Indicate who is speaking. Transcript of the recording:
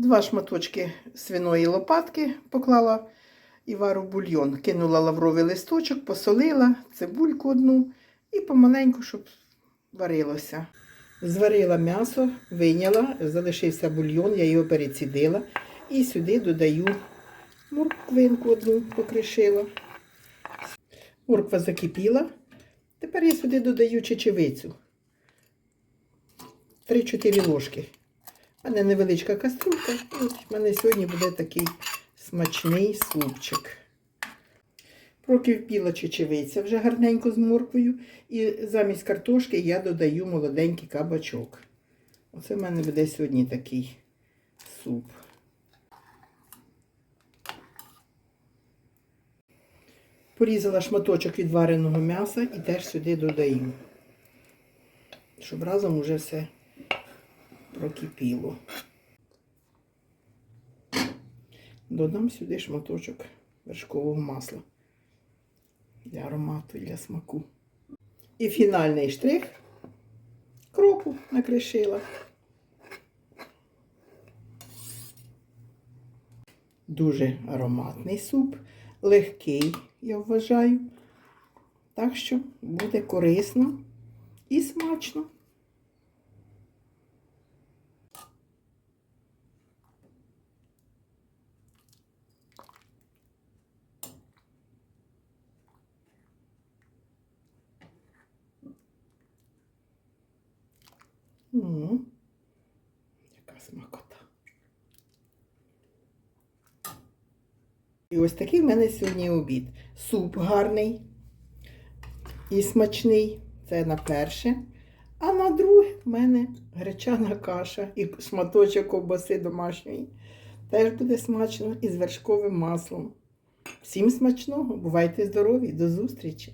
Speaker 1: Два шматочки свиної лопатки поклала і вару бульйон. Кинула лавровий листочок, посолила, цибульку одну і помаленьку, щоб варилося. Зварила м'ясо, вийняла, залишився бульйон, я його перецідила. І сюди додаю морквинку одну покришила. Морква закипіла. Тепер я сюди додаю чечевицю. 3-4 ложки. У мене невеличка кастрюлька. І ось в мене сьогодні буде такий смачний супчик. Прокипіла чечевиця вже гарненько з морквою. І замість картошки я додаю молоденький кабачок. Оце в мене буде сьогодні такий суп. Порізала шматочок від вареного м'яса і теж сюди додаю, щоб разом уже все прокипіло. Додам сюди шматочок вершкового масла для аромату і для смаку. І фінальний штрих кропу накришила. Дуже ароматний суп, легкий, я вважаю. Так що буде корисно і смачно. М, Яка смакота. І ось такий в мене сьогодні обід. Суп гарний і смачний. Це на перше. А на друге в мене гречана каша і шматочок ковбаси домашньої. Теж буде смачно і з вершковим маслом. Всім смачного! Бувайте здорові! До зустрічі!